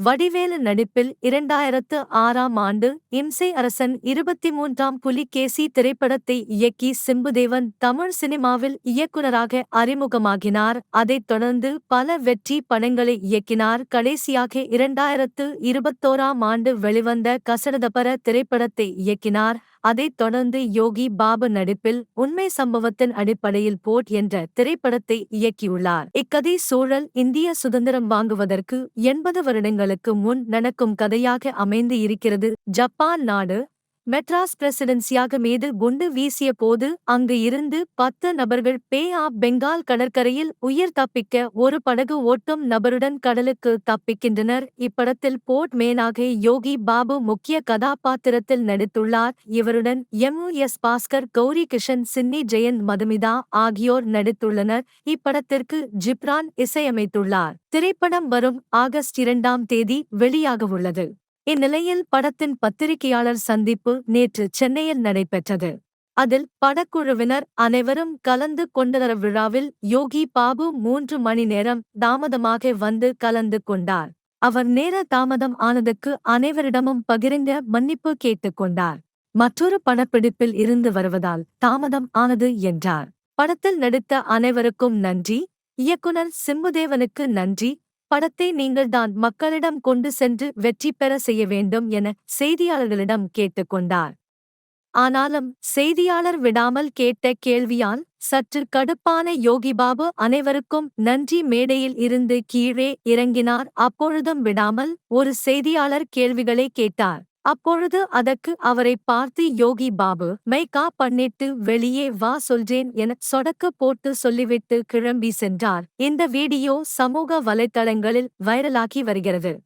வடிவேலு நடிப்பில் இரண்டாயிரத்து ஆறாம் ஆண்டு இம்சை அரசன் இருபத்தி மூன்றாம் புலிகேசி திரைப்படத்தை இயக்கி சிம்புதேவன் தமிழ் சினிமாவில் இயக்குனராக அறிமுகமாகினார். அதைத் தொடர்ந்து பல வெற்றி படங்களை இயக்கினார். கடைசியாக இரண்டாயிரத்து இருபத்தோராம் ஆண்டு வெளிவந்த கசடதபர திரைப்படத்தை இயக்கினார். அதைத் தொடர்ந்து யோகி பாபு நடிப்பில் உண்மை சம்பவத்தின் அடிப்படையில் போட் என்ற திரைப்படத்தை இயக்கியுள்ளார். இக்கதை சூழல் இந்திய சுதந்திரம் வாங்குவதற்கு எண்பது வருடங்கள் வருடங்களுக்கு முன் நடக்கும் கதையாக அமைந்து இருக்கிறது. ஜப்பான் நாடு மெட்ராஸ் பிரசிடென்சியாக மீது குண்டு வீசிய போது அங்கு இருந்து பத்து நபர்கள் பே ஆப் பெங்கால் கடற்கரையில் உயிர் தப்பிக்க ஒரு படகு ஓட்டும் நபருடன் கடலுக்கு தப்பிக்கின்றனர். இப்படத்தில் போர்ட் மேனாக யோகி பாபு முக்கிய கதாபாத்திரத்தில் நடித்துள்ளார். இவருடன் எம் எஸ் பாஸ்கர் கௌரி கிஷன் சின்னி ஜெயன் மதுமிதா ஆகியோர் நடித்துள்ளனர். இப்படத்திற்கு ஜிப்ரான் இசையமைத்துள்ளார். திரைப்படம் வரும் ஆகஸ்ட் இரண்டாம் தேதி வெளியாகவுள்ளது. இந்நிலையில் படத்தின் பத்திரிகையாளர் சந்திப்பு நேற்று சென்னையில் நடைபெற்றது. அதில் படக்குழுவினர் அனைவரும் கலந்து கொண்டனர் விழாவில் யோகி பாபு மூன்று மணி நேரம் தாமதமாக வந்து கலந்து கொண்டார். அவர் நேர தாமதம் ஆனதுக்கு அனைவரிடமும் பகிர்ந்த மன்னிப்பு கேட்டுக்கொண்டார் மற்றொரு படப்பிடிப்பில் இருந்து வருவதால் தாமதம் ஆனது என்றார். படத்தில் நடித்த அனைவருக்கும் நன்றி. இயக்குனர் சிம்புதேவனுக்கு நன்றி. படத்தை நீங்கள்தான் மக்களிடம் கொண்டு சென்று வெற்றி பெற செய்ய வேண்டும் என செய்தியாளர்களிடம் கேட்டுக்கொண்டார் ஆனாலும் செய்தியாளர் விடாமல் கேட்ட கேள்வியால் சற்று கடுப்பான யோகிபாபு அனைவருக்கும் நன்றி மேடையில் இருந்து கீழே இறங்கினார். அப்பொழுதும் விடாமல் ஒரு செய்தியாளர் கேள்விகளை கேட்டார். அப்பொழுது அதற்கு அவரை பார்த்து யோகி பாபு மைக்கா பண்ணிட்டு வெளியே வா சொல்றேன் என சொடக்கு போட்டு சொல்லிவிட்டு கிளம்பி சென்றார். இந்த வீடியோ சமூக வலைத்தளங்களில் வைரலாகி வருகிறது.